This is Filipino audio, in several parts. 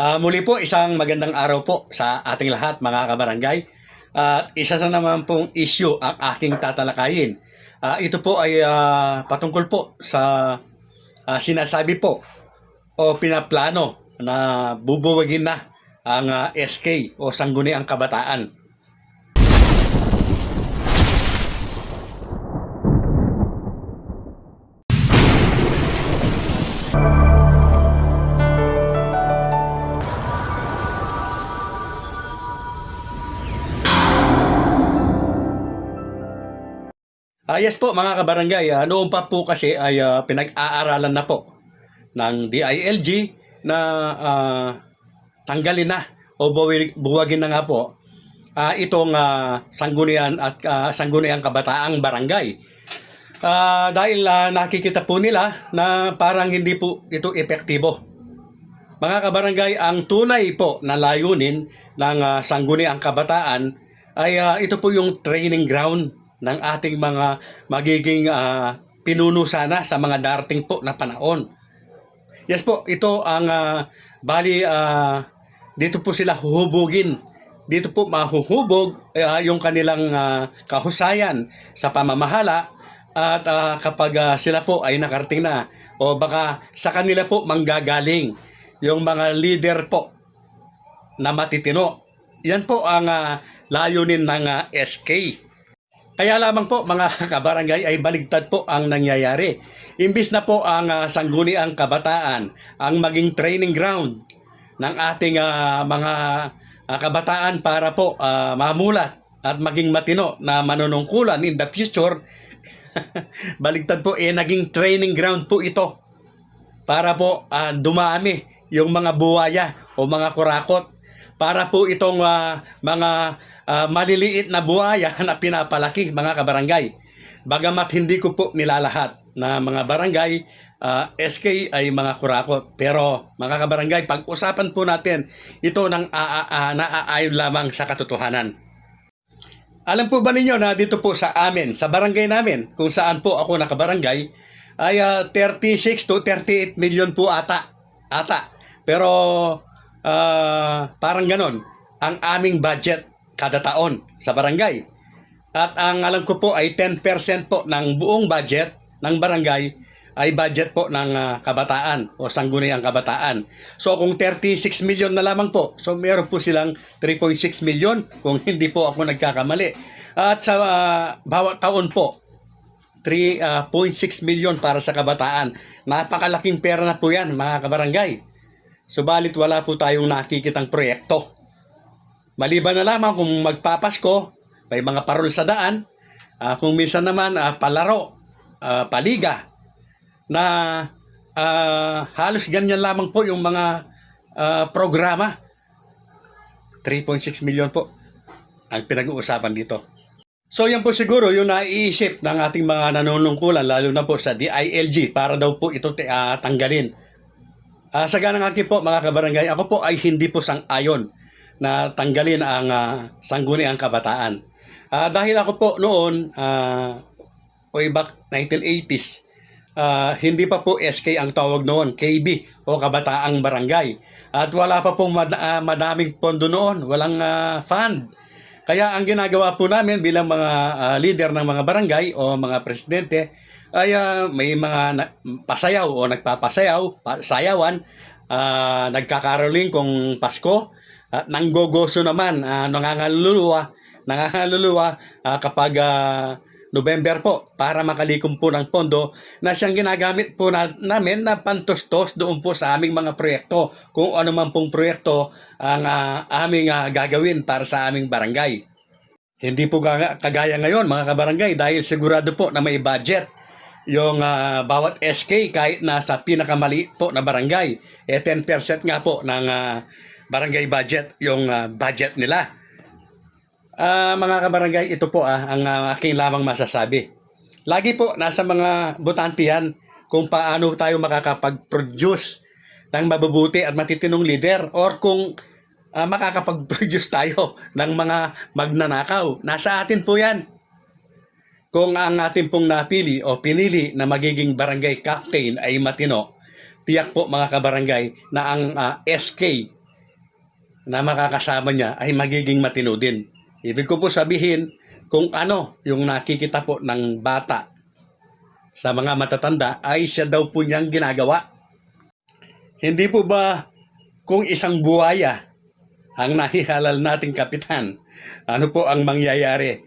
Ah, muli po, isang magandang araw po sa ating lahat mga kabarangay. At isa sa naman pong issue ang aking tatalakayin. Ah, ito po ay ah, patungkol po sa ah, sinasabi po o pinaplano na bubuwagin na ang ah, SK o Sangguniang Kabataan. Ah, yes po mga kabarangay, ah, noon pa po kasi ay ah, pinag-aaralan na po ng DILG na ah, tanggalin na o buwagin na nga po ah, itong ah, sanggunian at ah, sangguniang kabataang barangay. Ah, dahil ah, nakikita po nila na parang hindi po ito epektibo. Mga kabarangay, ang tunay po na layunin ng ah, sangguniang kabataan ay ah, ito po yung training ground ng ating mga magiging ah, pinuno sana sa mga darating po na panahon. Yes po, ito ang ah, bali ah, dito po sila huhubugin. Dito po mahuhubog ah, yung kanilang ah, kahusayan sa pamamahala at ah, kapag ah, sila po ay nakarating na o baka sa kanila po manggagaling yung mga leader po na matitino. Yan po ang ah, layunin ng ah, SK. Kaya lamang po mga kabarangay ay baligtad po ang nangyayari. Imbis na po ang uh, sangguniang kabataan ang maging training ground ng ating ah, mga ah, kabataan para po ah, mamulat at maging matino na manunungkulan in the future, baligtad po eh naging training ground po ito para po ah, dumami yung mga buwaya o mga kurakot para po itong ah, mga ah, maliliit na buhaya na pinapalaki mga kabarangay. Bagamat hindi ko po nilalahat na mga barangay, ah, SK ay mga kurakot. Pero mga kabarangay, pag-usapan po natin ito ng ah, naaayon lamang sa katotohanan. Alam po ba ninyo na dito po sa amin, sa barangay namin, kung saan po ako nakabarangay, ay ah, 36 to 38 million po ata. Ata. Pero ah, parang ganon ang aming budget kada taon sa barangay. At ang alam ko po ay 10% po ng buong budget ng barangay ay budget po ng ah, kabataan o sangguniang kabataan. So kung 36 million na lamang po, so meron po silang 3.6 million kung hindi po ako nagkakamali. At sa ah, bawat taon po, 3.6 million para sa kabataan. Napakalaking pera na po yan mga kabarangay. Subalit wala po tayong nakikitang proyekto. Maliban na lamang kung magpapasko, may mga parol sa daan, ah, kung minsan naman ah, palaro, ah, paliga, na ah, halos ganyan lamang po yung mga ah, programa. 3.6 million po ang pinag-uusapan dito. So yan po siguro yung naiisip ng ating mga nanunungkulan lalo na po sa DILG para daw po ito ah, tanggalin. Ah, sa ganang akin po mga kabarangay, ako po ay hindi po sang-ayon na tanggalin ang uh, sangguniang kabataan. Ah, dahil ako po noon, ah, way back 1980s, ah, hindi pa po SK ang tawag noon, KB o Kabataang Barangay. At wala pa pong mad- ah, madaming pondo noon, walang ah, fund. Kaya ang ginagawa po namin bilang mga ah, leader ng mga barangay o mga presidente ay ah, may mga na- pasayaw o nagpapasayaw, pa- sayawan, ah, nagkakaroling kung Pasko, at nanggogoso naman, ah, nangangaluluwa, nangangaluluwa ah, kapag ah, November po para makalikom po ng pondo na siyang ginagamit po na, namin na pantustos doon po sa aming mga proyekto kung ano man pong proyekto ang ah, aming ah, gagawin para sa aming barangay. Hindi po kaga- kagaya ngayon mga kabarangay dahil sigurado po na may budget yung ah, bawat SK kahit nasa pinakamaliit po na barangay. Eh 10% nga po ng ah, barangay budget yung ah, budget nila. Ah, mga kabarangay, ito po ah, ang ah, aking lamang masasabi. Lagi po nasa mga butante yan kung paano tayo makakapag-produce ng mabubuti at matitinong leader or kung ah, makakapag-produce tayo ng mga magnanakaw. Nasa atin po yan. Kung ang atin pong napili o pinili na magiging barangay captain ay matino, tiyak po mga kabarangay na ang ah, SK na makakasama niya ay magiging matino din. Ibig ko po sabihin, kung ano yung nakikita po ng bata sa mga matatanda ay siya daw po niyang ginagawa. Hindi po ba kung isang buhaya ang nahihalal nating kapitan, ano po ang mangyayari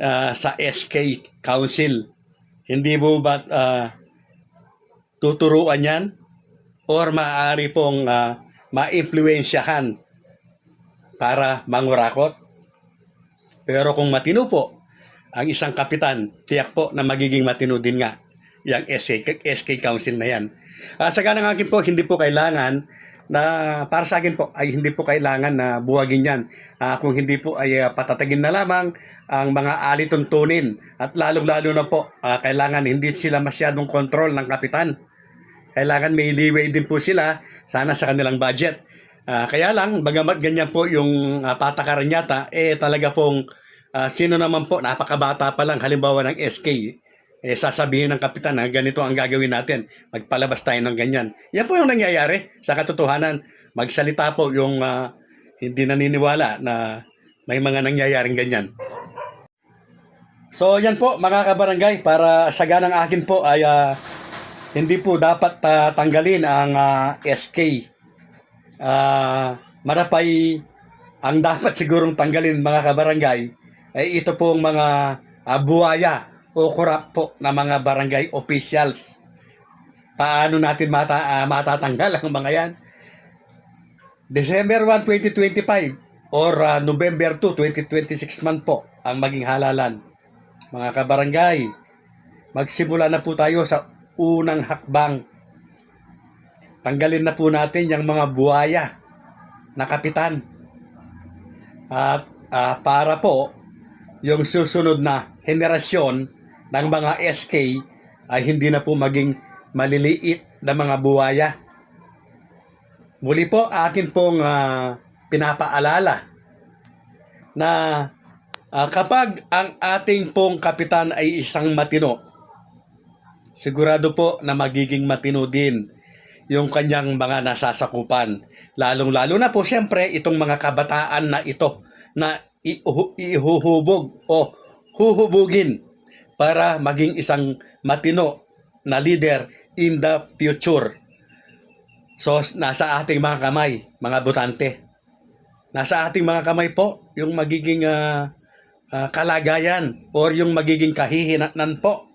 ah, sa SK Council? Hindi po ba ah, tuturuan yan? Or maaari pong uh, maimpluensyahan para mangurakot? Pero kung matino po ang isang kapitan, tiyak po na magiging matino din nga yung SK, SK Council na yan. Uh, sa ganang akin po, hindi po kailangan na para sa akin po ay hindi po kailangan na buwagin yan. Ah, kung hindi po ay ah, patatagin na lamang ang mga alituntunin at lalong-lalo na po ah, kailangan hindi sila masyadong control ng kapitan. Kailangan may leeway din po sila sana sa kanilang budget. Ah, kaya lang, bagamat ganyan po yung ah, patakaran yata, eh talaga pong ah, sino naman po, napakabata pa lang, halimbawa ng SK, eh sasabihin ng kapitan na ganito ang gagawin natin, magpalabas tayo ng ganyan. Yan po yung nangyayari sa katotohanan. Magsalita po yung ah, hindi naniniwala na may mga nangyayaring ganyan. So yan po mga kabarangay, para sa ganang akin po ay ah, hindi po dapat ah, tanggalin ang ah, SK. Ah, marapay ang dapat sigurong tanggalin mga kabarangay ay ito pong mga ah, buwaya o kurap po na mga barangay officials. Paano natin mata, ah, matatanggal ang mga yan? December 1, 2025 or ah, November 2, 2026 man po ang maging halalan. Mga kabarangay, magsimula na po tayo sa unang hakbang. Tanggalin na po natin yung mga buhaya na kapitan. At ah, para po yung susunod na henerasyon ng mga SK ay hindi na po maging maliliit na mga buhaya. Muli po akin pong ah, pinapaalala na ah, kapag ang ating pong kapitan ay isang matino, sigurado po na magiging matino din yung kanyang mga nasasakupan. Lalong-lalo na po siyempre itong mga kabataan na ito na ihu- ihuhubog o huhubugin para maging isang matino na leader in the future. So, nasa ating mga kamay, mga butante. Nasa ating mga kamay po yung magiging ah, ah, kalagayan or yung magiging kahihinatnan po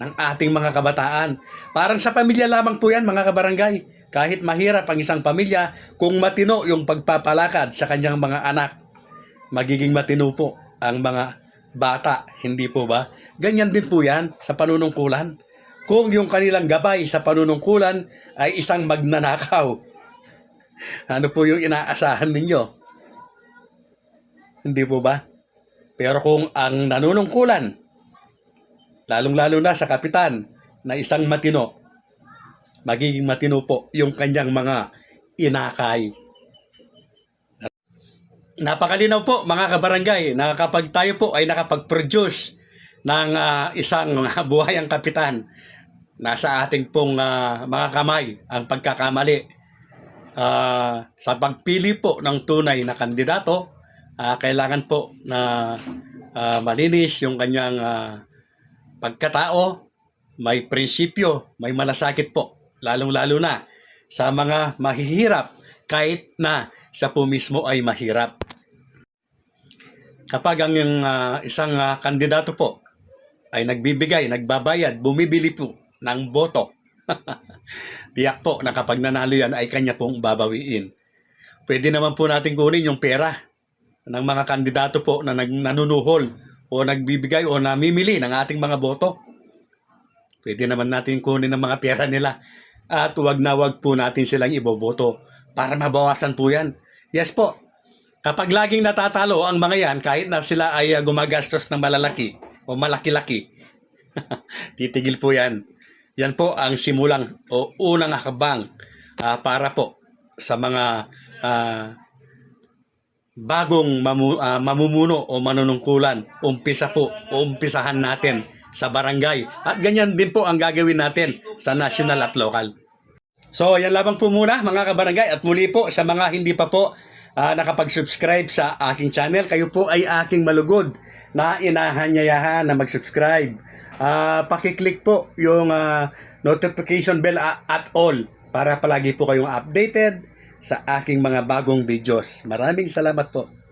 ng ating mga kabataan. Parang sa pamilya lamang po yan, mga kabarangay. Kahit mahirap ang isang pamilya, kung matino yung pagpapalakad sa kanyang mga anak, magiging matino po ang mga bata, hindi po ba? Ganyan din po yan sa panunungkulan. Kung yung kanilang gabay sa panunungkulan ay isang magnanakaw, ano po yung inaasahan ninyo? Hindi po ba? Pero kung ang nanunungkulan, lalong-lalo na sa kapitan na isang matino, magiging matino po yung kanyang mga inakay. Napakalinaw po mga kabarangay na kapag tayo po ay nakapag-produce ng ah, isang buhayang kapitan, nasa ating pong ah, mga kamay ang pagkakamali. Ah, sa pagpili po ng tunay na kandidato, ah, kailangan po na ah, malinis yung kanyang ah, pagkatao, may prinsipyo, may malasakit po, lalong-lalo na sa mga mahihirap kahit na siya po mismo ay mahirap. Kapag ang ah, isang ah, kandidato po ay nagbibigay, nagbabayad, bumibili po ng boto, tiyak po na kapag nanalo yan ay kanya pong babawiin. Pwede naman po natin kunin yung pera ng mga kandidato po na nag, nanunuhol o nagbibigay o namimili ng ating mga boto. Pwede naman natin kunin ang mga pera nila at wag na wag po natin silang iboboto para mabawasan po yan. Yes po, kapag laging natatalo ang mga yan, kahit na sila ay uh, gumagastos ng malalaki o malaki-laki, titigil po yan. Yan po ang simulang o unang hakbang ah, para po sa mga ah, bagong mamu, ah, mamumuno o manunungkulan, umpisa po, o umpisahan natin sa barangay. At ganyan din po ang gagawin natin sa national at local. So, yan lamang po muna mga kabarangay. At muli po sa mga hindi pa po ah, nakapag-subscribe sa aking channel. Kayo po ay aking malugod na inahanyayahan na mag-subscribe. Ah, pakiclick po yung ah, notification bell at all para palagi po kayong updated sa aking mga bagong videos. Maraming salamat po.